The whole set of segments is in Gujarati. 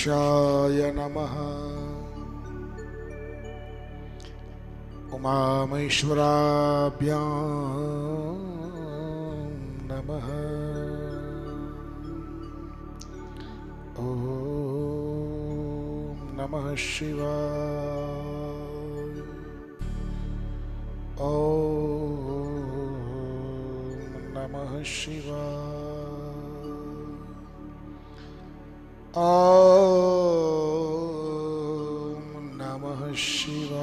शाय नमः उमामेश्वराभ्यां ॐ नमः नमः शिवा ॐ नमः सिंधु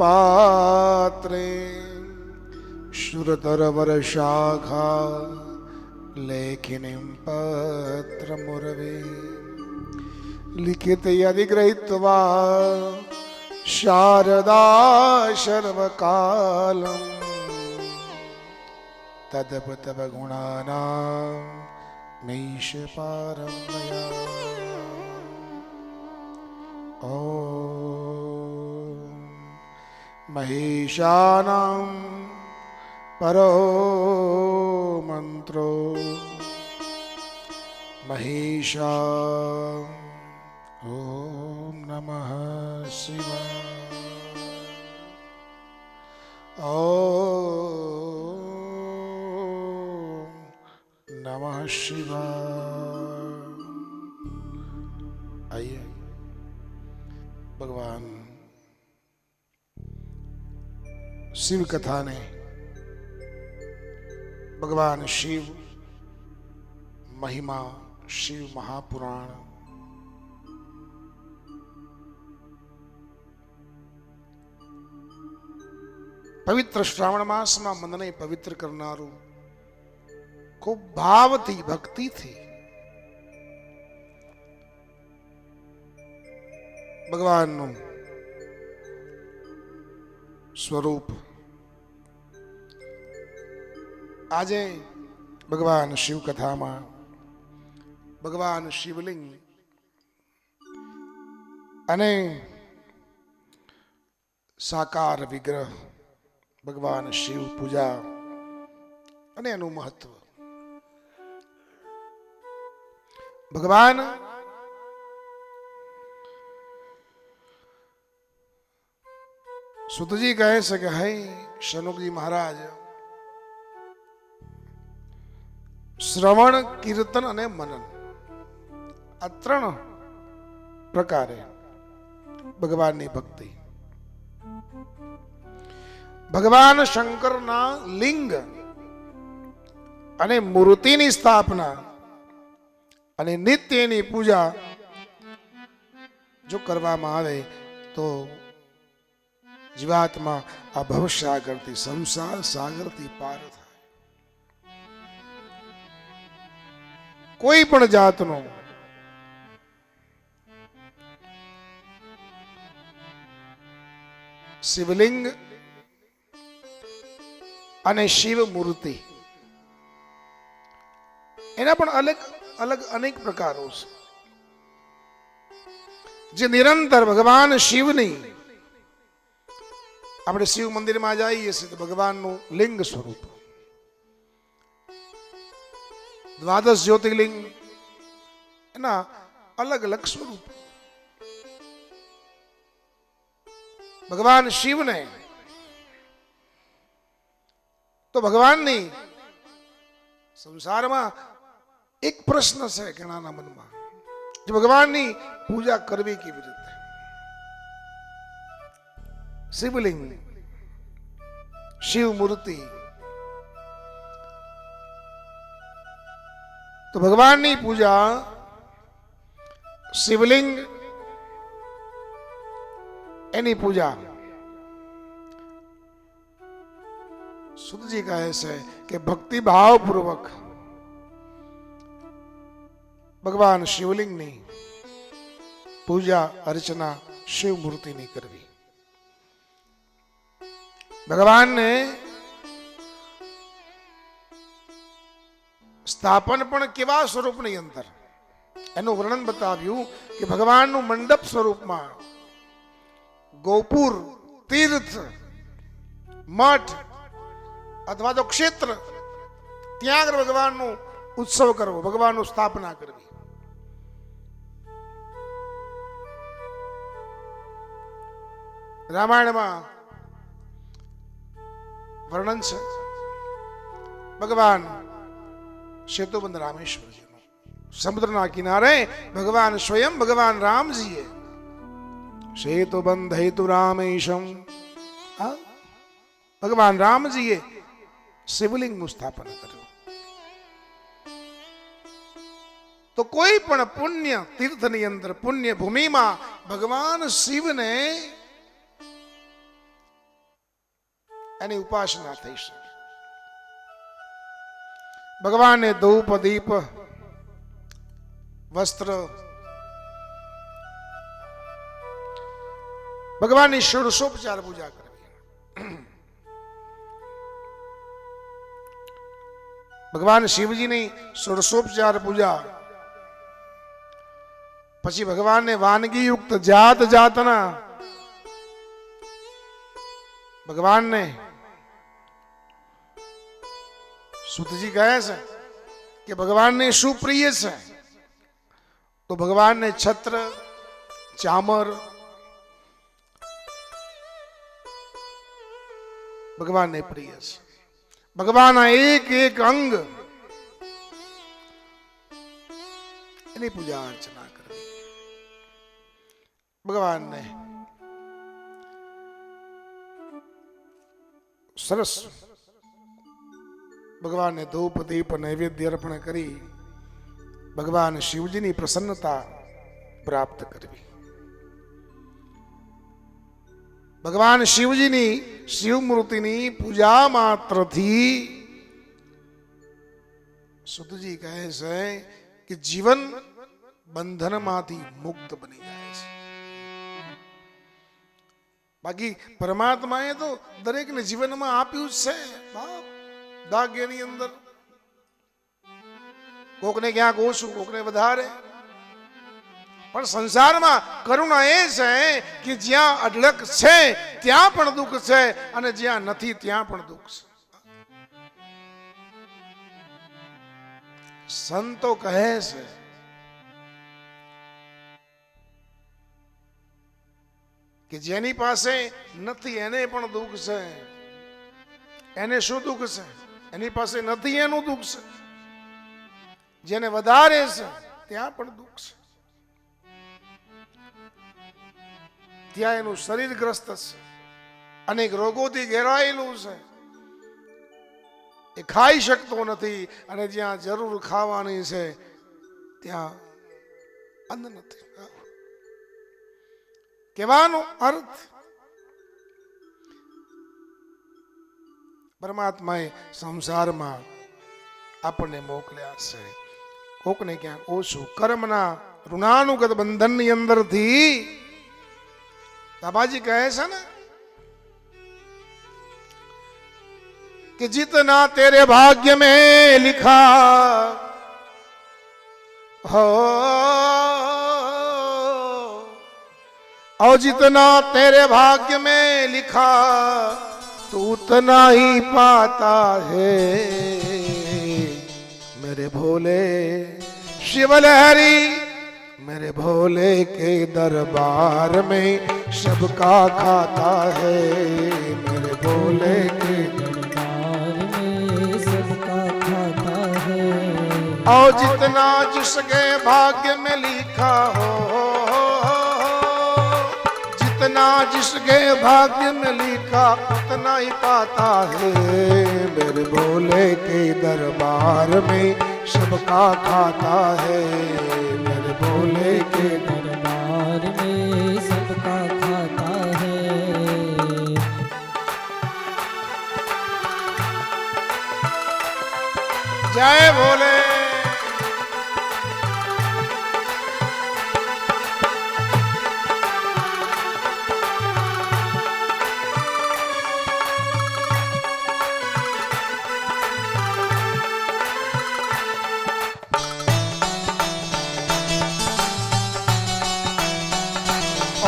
पात्रे शुरतर वर शाखा श्रुतरवरशाखा पत्र मुरवे लिखित यदि गृहीत्वा शारदा सर्वकालम् तदप तव गुणानां नैष पारं मया ॐ परो मंत्रो महिषा ओ नमः शिवाय ओ नमः शिवाय आइए भगवान शिव कथा ने भगवान शिव महिमा शिव महापुराण પવિત્ર શ્રાવણ માસમાં મનને પવિત્ર કરનારું ખૂબ ભાવથી ભક્તિથી ભગવાનનું સ્વરૂપ આજે ભગવાન શિવકથામાં ભગવાન શિવલિંગ અને સાકાર વિગ્રહ ભગવાન શિવ પૂજા અને એનું મહત્વ ભગવાન સુતજી કહે છે કે હઈ શનુકજી મહારાજ શ્રવણ કીર્તન અને મનન આ ત્રણ પ્રકારે ભગવાનની ભક્તિ ભગવાન શંકરના લિંગ અને મૂર્તિની સ્થાપના અને નિત્યની પૂજા જો કરવામાં આવે તો જીવાત્મા આ ભવસાગરથી સંસાર સાગરથી પાર થાય કોઈ પણ જાતનો શિવલિંગ અને શિવ મૂર્તિ એના પણ અલગ અલગ અનેક પ્રકારો છે જે નિરંતર ભગવાન શિવની આપણે શિવ મંદિરમાં જઈએ છીએ તો ભગવાનનું લિંગ સ્વરૂપ દ્વાદશ જ્યોતિર્લિંગ એના અલગ અલગ સ્વરૂપ ભગવાન શિવને तो भगवान नहीं संसार में एक प्रश्न से घना मन में जो भगवान नहीं पूजा करवी की विरुद्ध शिवलिंग शिव मूर्ति तो भगवान नहीं पूजा शिवलिंग एनी पूजा તુજી કા એસે કે ભક્તિ ભાવ पूर्वक ભગવાન શિવલિંગ ની પૂજા અર્ચના શિવ મૂર્તિ ની કરી ભગવાન ને સ્થાપન પણ કેવા સ્વરૂપ ની અંતર એનું વર્ણન બતાવ્યું કે ભગવાન નું મંડપ સ્વરૂપ માં ગોપુર તીર્થ મઠ अथवा तो क्षेत्र त्याग भगवान नो उत्सव करो भगवान नो स्थापना करवी रामायण में वर्णन से भगवान सेतुबंध रामेश्वर जी समुद्र ना किनारे भगवान स्वयं भगवान राम जी है सेतुबंध हेतु रामेशम भगवान राम जी है શિવલિંગનું સ્થાપન કર્યું તો કોઈ પણ પુણ્ય તીર્થની અંદર પુણ્ય ભૂમિમાં ભગવાન શિવને એની ઉપાસના થઈ શકે ભગવાને ધૂપ દીપ વસ્ત્ર ભગવાનની ષોડશોપચાર પૂજા કરવી भगवान शिव जी ने सुरसोपचार पूजा पी भगवान ने वानगी युक्त जात जातना भगवान ने सुत जी कहे से कि भगवान ने सुप्रिय से तो भगवान ने छत्र चामर भगवान ने प्रिय से भगवान एक एक अंग पूजा अर्चना कर भगवान ने सरस भगवान ने धूप दीप नैवेद्य अर्पण करी भगवान शिवजी प्रसन्नता प्राप्त करी भगवान शिवजी ने शिव मूर्ति की पूजा मात्र थी शुद्ध जी કહે છે કે જીવન બંધનમાંથી મુક્ત બની જાય છે बाकी परमात्मा એ તો દરેકના જીવનમાં આપ્યું છે બાગાની અંદર કોકને ગયા ગોષ કોકને વધારે પણ સંસારમાં કરુણા એ છે કે જ્યાં અઢળક છે ત્યાં પણ દુઃખ છે અને જ્યાં નથી ત્યાં પણ દુઃખ છે સંતો કહે છે કે જેની પાસે નથી એને પણ દુઃખ છે એને શું દુઃખ છે એની પાસે નથી એનું દુઃખ છે જેને વધારે છે ત્યાં પણ દુઃખ છે ત્યાં એનું શરીર ગ્રસ્ત છે અનેક રોગોથી ઘેરાયેલું છે એ ખાઈ શકતો નથી અને જ્યાં જરૂર ખાવાની છે ત્યાં અન્ન નથી કહેવાનો અર્થ પરમાત્માએ સંસારમાં આપણને મોકલ્યા છે કોકને ક્યાંક ઓછું કર્મના ઋણાનુગત બંધનની અંદરથી બાબાજી कहे છે कि जितना तेरे भाग्य में लिखा हो और जितना तेरे भाग्य में लिखा तो उतना ही पाता है मेरे भोले शिवलहरी मेरे भोले के दरबार में सबका खाता है मेरे भोले के दरबार में सबका खाता है और जितना जिसके भाग्य में लिखा हो जितना जिसके भाग्य में लिखा उतना ही पाता है मेरे भोले के दरबार में सबका खाता है भोले के दरबार में सबका खाता है जय भोले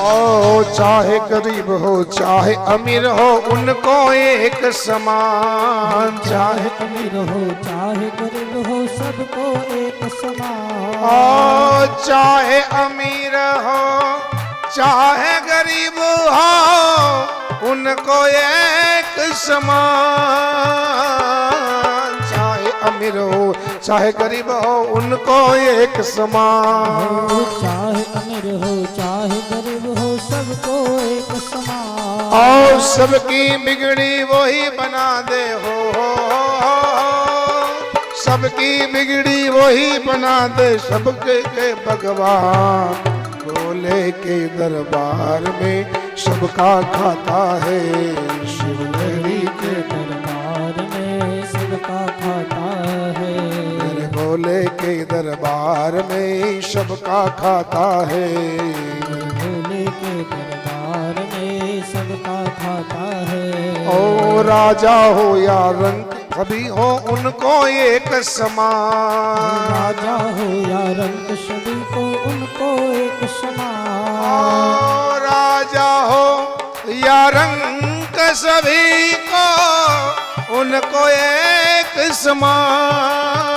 हो चाहे गरीब हो चाहे अमीर हो उनको एक समान चाहे अमीर हो चाहे गरीब हो सबको एक समान हो चाहे अमीर हो चाहे गरीब हो उनको एक समान चाहे अमीर हो चाहे गरीब हो उनको एक समान चाहे और सबकी बिगड़ी वही बना दे हो, हो, हो। सबकी बिगड़ी वही बना दे सबके के भगवान बोले के दरबार में सबका खाता है शिवनरी के दरबार में सबका खाता है मेरे बोले के दरबार में सबका खाता है ओ राजा हो या रंक सभी हो उनको एक समान राजा हो या रंक सभी को उनको एक समान राजा हो या रंक सभी को उनको एक समान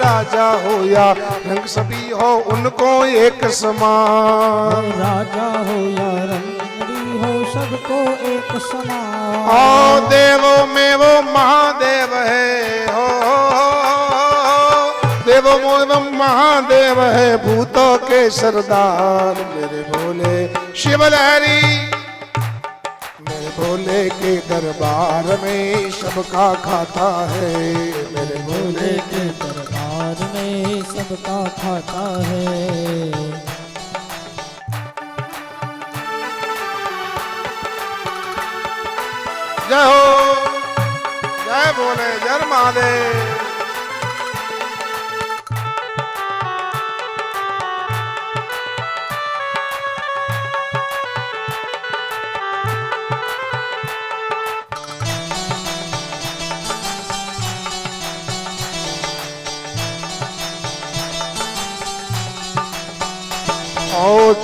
राजा हो या रंग सभी हो उनको एक समान राजा हो या रंग सबको एक समान ओ देवो में वो महादेव है हो देवो में वो महादेव है भूतों के सरदार मेरे बोले शिवलहरी मेरे भोले के दरबार में सबका खाता है मेरे भोले के दरबार में सबका खाता है જય હો જય બોલે જય મહાદેવ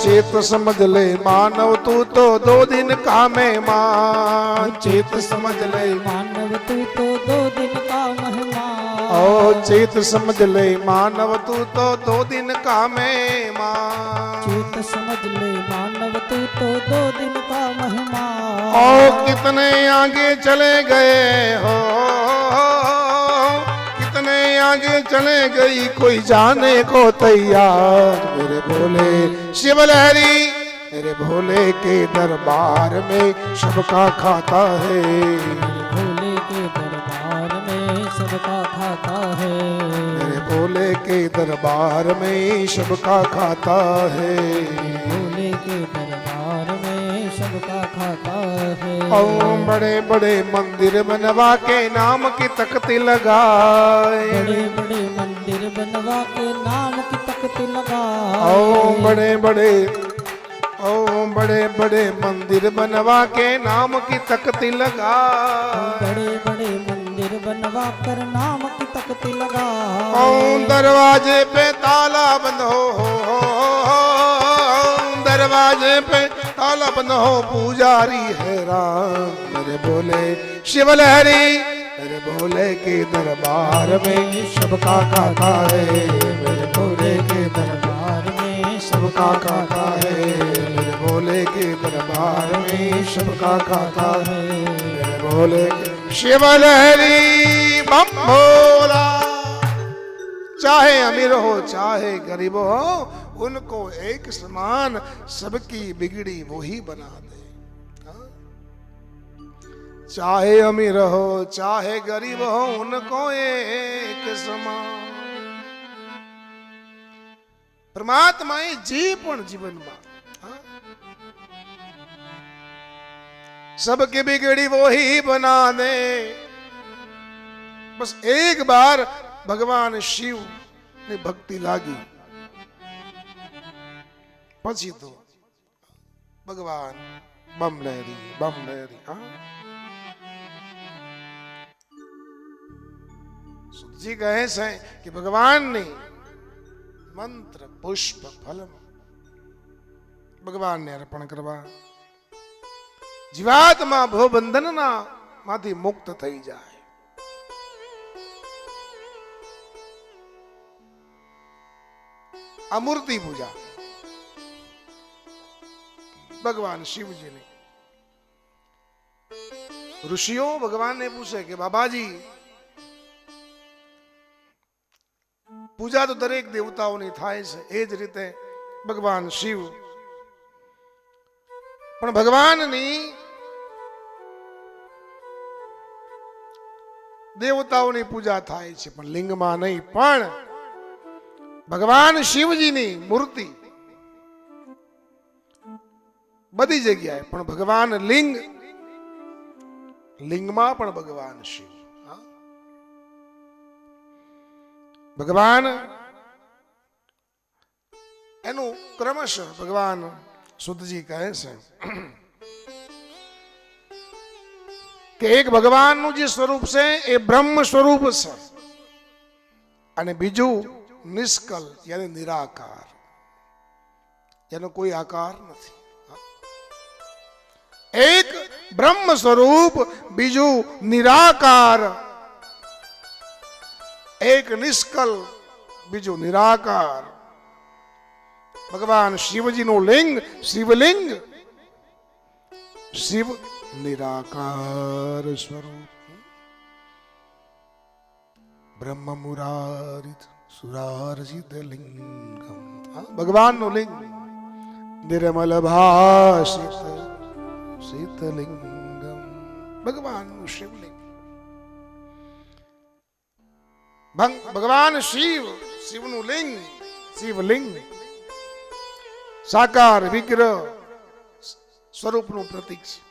चेत समझ ले मानव तू तो दो दिन का मेहमान चेत समझ ले मानव तू तो दो दिन का मेहमान ओ चेत समझ ले मानव तू तो दो दिन का मेहमान चेत समझ ले मानव तू तो दो दिन का मेहमान ओ कितने आगे चले गए हो आगे चले गई कोई जाने को तैयार मेरे भोले शिव लहरी मेरे भोले के दरबार में सबका खाता है भोले के दरबार में सबका खाता है मेरे भोले के दरबार में सबका खाता है भोले के दरबार में सबका खाता है ਪਾਉਂ ਬੜੇ ਬੜੇ ਮੰਦਿਰ ਬਨਵਾ ਕੇ ਨਾਮ ਕੀ ਤਖਤ ਲਗਾਏ ਬੜੇ ਬੜੇ ਮੰਦਿਰ ਬਨਵਾ ਕੇ ਨਾਮ ਕੀ ਤਖਤ ਲਗਾਏ ਆਉਂ ਬੜੇ ਬੜੇ ਆਉਂ ਬੜੇ ਬੜੇ ਮੰਦਿਰ ਬਨਵਾ ਕੇ ਨਾਮ ਕੀ ਤਖਤੀ ਲਗਾਏ ਬੜੇ ਬੜੇ ਮੰਦਿਰ ਬਨਵਾ ਕਰ ਨਾਮ ਕੀ ਤਖਤ ਲਗਾਏ ਆਉਂ ਦਰਵਾਜੇ ਪੇ ਤਾਲਾ ਬੰਦ ਹੋ ਹੋ ਹੋ दरवाजे पे ताला न हो पुजारी है राम मेरे बोले शिवलहरी मेरे के दरबार में सबका काका है मेरे बोले के दरबार में सबका काका है मेरे बोले के दरबार में सबका काका है मेरे बोले शिवलहरी बम भोला चाहे अमीर हो चाहे गरीब हो उनको एक समान सबकी बिगड़ी वो ही बना दे हाँ? चाहे अमीर हो चाहे गरीब हो उनको एक समान परमात्मा जी पण जीवन જીવનમાં हाँ? सबकी बिगड़ी वो ही बना दे बस एक बार भगवान शिव ने भक्ति लागी પછી તો ભગવાન બમ લહેરી બમ લહેરી હા સુધજી કહે છે કે ભગવાનની મંત્ર પુષ્પ ફલમ ભગવાનને અર્પણ કરવા જીવાત્મા ભવબંધનના માંથી મુક્ત થઈ જાય આ મૂર્તિ પૂજા ભગવાન શિવજીની ઋષિઓ ભગવાનને પૂછે કે બાબાજી પૂજા તો દરેક દેવતાઓની થાય છે એ જ રીતે ભગવાન શિવ પણ ભગવાનની દેવતાઓની પૂજા થાય છે પણ લિંગમાં નહીં પણ ભગવાન શિવજીની મૂર્તિ બધી જગ્યાએ પણ ભગવાન લિંગ લિંગમાં પણ ભગવાન શિવ ભગવાન એનું ક્રમશ ભગવાન સુધજી કહે છે કે એક ભગવાનનું જે સ્વરૂપ છે એ બ્રહ્મ સ્વરૂપ છે અને બીજું નિષ્કલ યાની નિરાકાર એનો કોઈ આકાર નથી एक ब्रह्म स्वरूप बीजू निराकार एक निष्कल बीजू निराकार भगवान शिव जी नो लिंग शिवलिंग शिव निराकार स्वरूप ब्रह्म मुरारित सुरारजित लिंगम हाँ, भगवान नो लिंग निर्मल भाषित શીતલિંગમ ભગવાનનું શિવલિંગ ભગવાન શિવ શિવનું લિંગ શિવલિંગ સાકાર વિગ્રહ સ્વરૂપનું પ્રતીક છે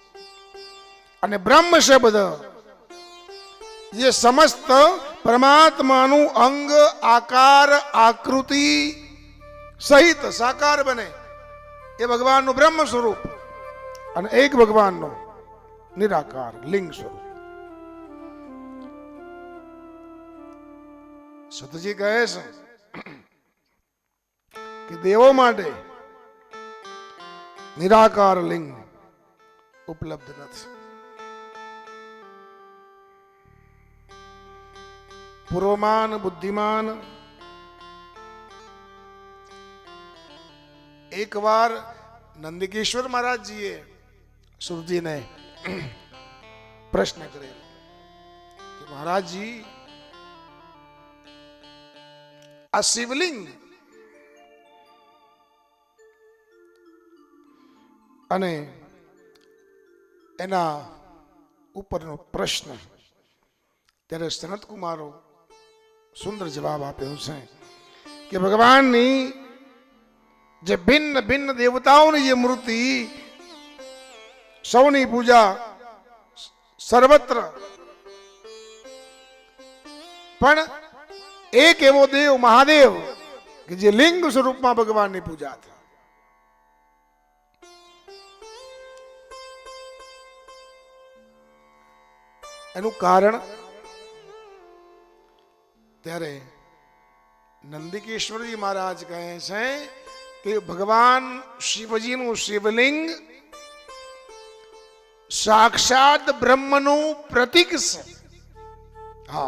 અને બ્રહ્મ છે બધા જે સમસ્ત પરમાત્માનું અંગ આકાર આકૃતિ સહિત સાકાર બને એ ભગવાનનું બ્રહ્મ સ્વરૂપ અને એક ભગવાનનો નિરાકાર લિંગ સ્વરૂપ સતજી કહે છે કે દેવો માટે નિરાકાર લિંગ ઉપલબ્ધ નથી પૂર્વમાન બુદ્ધિમાન એકવાર નંદિકેશ્વર મહારાજજીએ सुरजी ने प्रश्न કરે કે મહારાજજી આ शिवलिंग અને એના ઉપરનો પ્રશ્ન તેરેશ નાથકુમાર સુંદર જવાબ આપ્યો છે કે ભગવાનની જે બिन्न-બिन्न દેવતાઓની જે મૂર્તિ शवनी पूजा सर्वत्र पण एक एवो देव महादेव कि जे लिंग स्वरूप में भगवान ने पूजा था એનુ કારણ ત્યારે નંદિકેશ્વરજી મહારાજ કહે છે તે ભગવાન શિવજીનું શિવલિંગ साक्षात ब्रह्म नु प्रतीक हा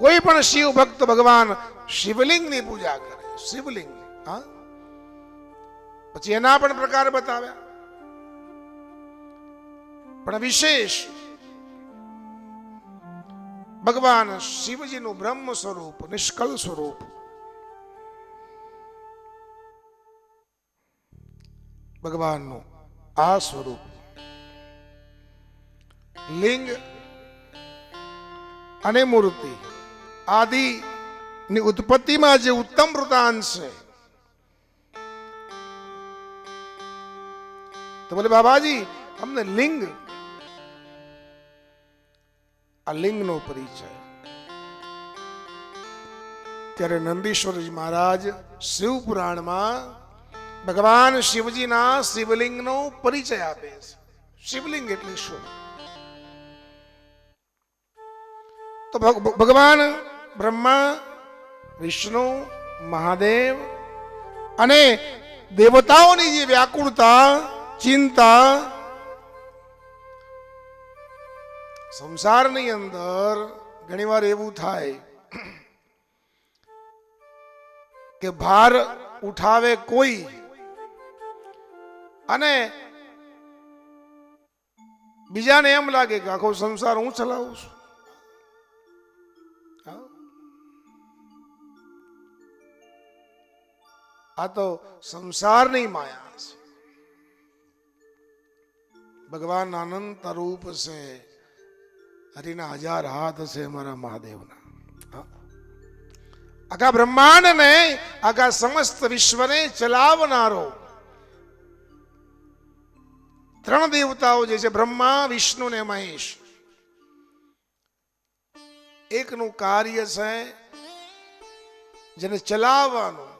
कोई शिव भक्त भगवान शिवलिंग ने पूजा करे शिवलिंग हाँ। एना प्रकार बताव्या विशेष भगवान शिवजी नु ब्रह्म स्वरूप निष्कल स्वरूप ભગવાનનું આ સ્વરૂપ લિંગ અને મૂર્તિ આદિની ઉત્પત્તિમાં જે ઉત્તમ વૃતાંશ છે તો બોલે બાબાજી અમને લિંગ આ લિંગ નો પરિચય ત્યારે નંદીશ્વરજી મહારાજ શિવ પુરાણમાં ભગવાન શિવજીના શિવલિંગનો પરિચય આપે છે શિવલિંગ એટલે શું તો ભગવાન બ્રહ્મા વિષ્ણુ મહાદેવ અને દેવતાઓની જે વ્યાકુળતા ચિંતા સંસારની અંદર ઘણીવાર એવું થાય કે ભાર ઉઠાવે કોઈ અને બીજાને એમ લાગે કે આખો સંસાર હું ચલાવું છું આ તો સંસારની માયા છે ભગવાન અનંત રૂપ છે હરિના હજાર હાથ છે મારા મહાદેવના આખા બ્રહ્માંડને આખા સમસ્ત વિશ્વને ચલાવનારો ત્રણ દેવતાઓ જે છે બ્રહ્મા વિષ્ણુ ને મહેશ એકનું કાર્ય છે જેને ચલાવવાનું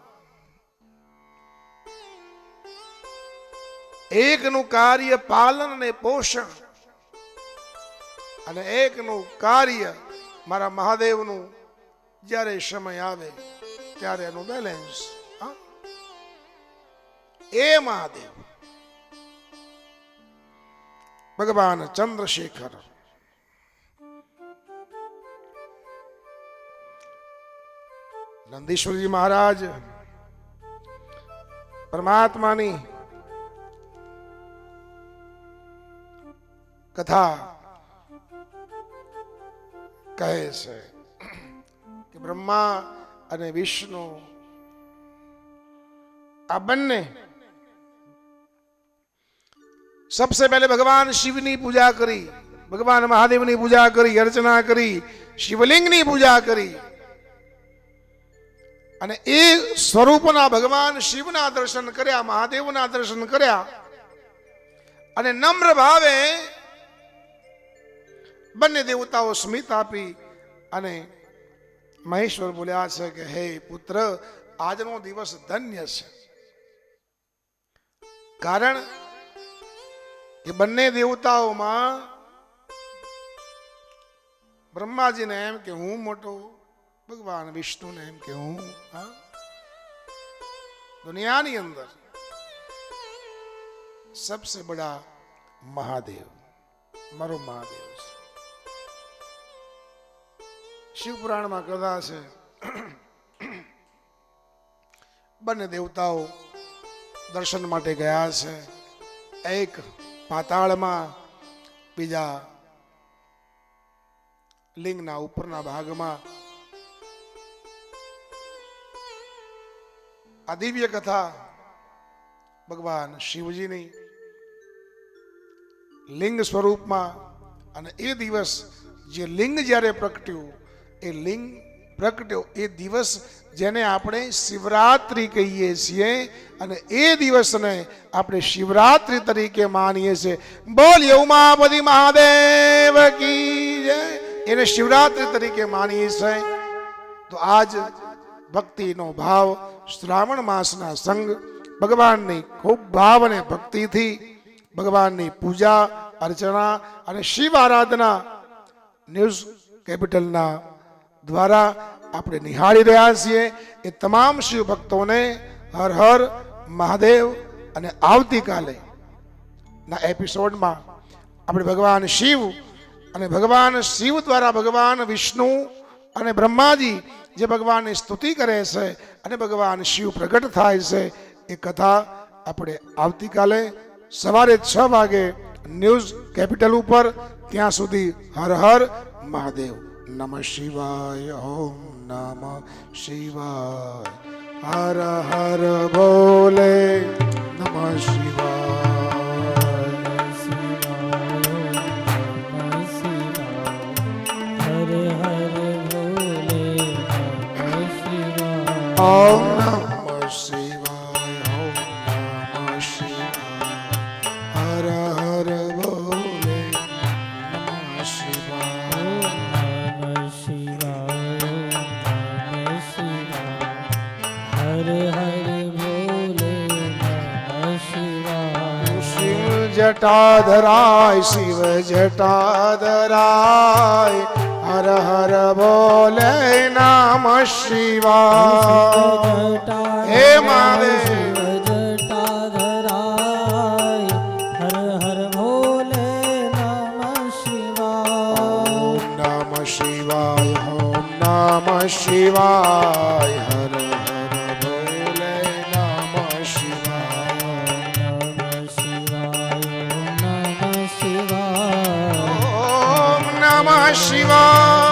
એકનું કાર્ય પાલન ને પોષણ અને એકનું કાર્ય મારા મહાદેવનું જ્યારે સમય આવે ત્યારે એનું બેલેન્સ એ મહાદેવ भगवान चंद्रशेखर नंदीश्वर जी महाराज परमात्मा ने कथा कहे से कि ब्रह्मा विष्णु आ बने સબસે પહેલે ભગવાન શિવની પૂજા કરી ભગવાન મહાદેવની પૂજા કરી અર્ચના કરી શિવલિંગની પૂજા કરી અને એ સ્વરૂપના ભગવાન શિવના દર્શન કર્યા મહાદેવના દર્શન કર્યા અને નમ્ર ભાવે બંને દેવતાઓ સ્મિત આપી અને મહેશ્વર બોલ્યા છે કે હે પુત્ર આજનો દિવસ ધન્ય છે કારણ બन्ने દેવતાઓ માં બ્રહ્માજી ને એમ કે હું મોટો ભગવાન વિષ્ણુ ને એમ કે હું આ દુનિયા ની અંદર સૌથી બડા મહાદેવ મરો મહાદેવ શિવ પુરાણ માં કથા છે બन्ने દેવતાઓ દર્શન માટે ગયા છે એક પાતાળમાં બીજા લિંગના ઉપરના ભાગમાં આ દિવ્ય કથા ભગવાન શિવજીની લિંગ સ્વરૂપમાં અને એ દિવસ જે લિંગ જ્યારે પ્રગટ્યું એ લિંગ પ્રગટ્યો એ દિવસ જેને આપણે શિવરાત્રિ કહીએ છીએ અને એ દિવસને આપણે શિવરાત્રિ તરીકે માનીએ છીએ બોલ યૌમાપતિ મહાદેવ કી એને શિવરાત્રિ તરીકે માનીએ છીએ તો આજ ભક્તિનો ભાવ શ્રાવણ માસના સંગ ભગવાનની ખૂબ ભાવ અને ભક્તિથી ભગવાનની પૂજા અર્ચના અને શિવ આરાધના ન્યૂઝ કેપિટલના દ્વારા આપણે નિહાળી રહ્યા છીએ એ તમામ શિવ ભક્તોને હર હર મહાદેવ અને આવતીકાલે ના એપિસોડમાં આપણે ભગવાન શિવ અને ભગવાન શિવ દ્વારા ભગવાન વિષ્ણુ અને બ્રહ્માજી જે ભગવાનની સ્તુતિ કરે છે અને ભગવાન શિવ પ્રગટ થાય છે એ કથા આપણે આવતીકાલે સવારે છ વાગે ન્યૂઝ કેપિટલ ઉપર ત્યાં સુધી હર હર મહાદેવ नम शिवाय ओम नम शिवाय हर हर बोले नम शिवाय हर हर बोले ओम नम शिवाय જટાધરાય શિવ જટાધરાય હર હર બોલે નામ શિવા હે મારે શિવાય ઓમ નમ શિવાય Shiva.